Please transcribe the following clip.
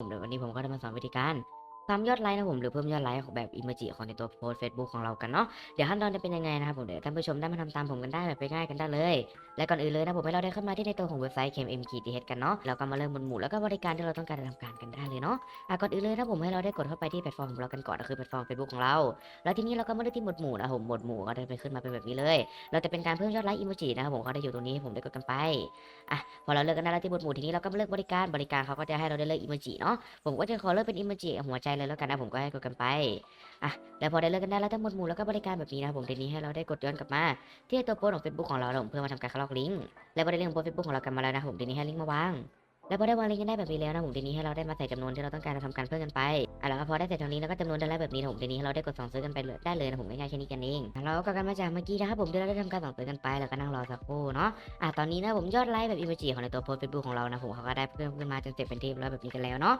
ผมเดี๋ยววันนี้ผมก็จะมาสอนวิธีการทำยอดไลค์นะผมหรือเพิ่มยอดไลค์ของแบบอิมเมจิของในตัวโพสเฟซบุ๊กของเรากันเนาะเดี๋ยวขั้นตอนจะเป็นยังไงนะครับผมเดี๋ยวท่านผู้ชมได้มาทำตามผมกันได้แบบไปง่ายกันได้เลย และก่อนอื่นเลยนะผมให้เราได้เข้ามาที่ในตัวของเว็บไซต์ KMM ขีดดีเกันเนาะเราก็มาเริ่มบนหมู่แล้วก็บริการที่เราต้องการจะทำการกันได้เลยเนาะอะก่อนอื่นเลยนะผมให้เราได้กดเข้าไปที่แพลตฟอร์มของเรากันก่อนก็คือแพลตฟอร์ม Facebook ของเรา แล้วทีนี้เราก็มาเลือกที่หมวดหมู่นะผมหมวดหมู่ก็จะไปขึ้นมาเป็นแบบนี้เลย เราจะเป็นการเพิ่มยอดไลค์อิโมจินะครับผมเขาได้อยู่ตรงนี้ให้ผมได้กดกันไปอะพอเราเลือกกันได้แล้วที่หมวดหมู่ทีนี้เราก็มาเลือกบริการบริการเขาก็จะให้เราได้เลือกอิโมจิเนาะผมก็จะขอเลือกเป็นอิโมจิหัวใจเลยแล้วกันนะผมก็ให้กดกันไปอะแล้วพอได้เลือกกันได้แล้วทั้งหมดหมู่แล้วก็บริการแบบนี้นะครับผมทีนี้ให้เราได้กดย้อนกลับมาที่ตัวโพสของ Facebook ของเราผมเพื่อมาทำการคลอกลิงก์แล้วพอได้ลิงก์ของโพสเฟซบุ๊กของเรากันมาแล้วนะผมทีนี้ให้ลิงก์มาวางแล้วพอได้วางลิงก์กันได้แบบนี้แล้วนะผมทีนี้ให้เราได้มาใส่จำนวนที่เราต้องการจะทำการเพิ่มกันไปอะแล้วก็พอได้ใส่ตรงนี้แล้วก็จำนวนได้แล้วแบบนี้นะผมทีนี้ให้เราได้กดสั่งซื้อกันไปเลยได้เลยนะผมง่ายๆแค่นี้กันเองเราก็กันมาจากเมื่อกี้นะครับผมที่เราได้ทำการสั่งซื้อกันไปแล้วก็นั่งรอสักครู่เนาะอะตอนนี้นะผมยอดไลค์แบบอีโมจิของในตัวโพสเฟซบุ๊กของเรานะผมเขาก็ได้เพิ่มขึ้นมาจนเสร็จเป็นที่เรียบร้อยแบบนี้กันแล้วเนาะ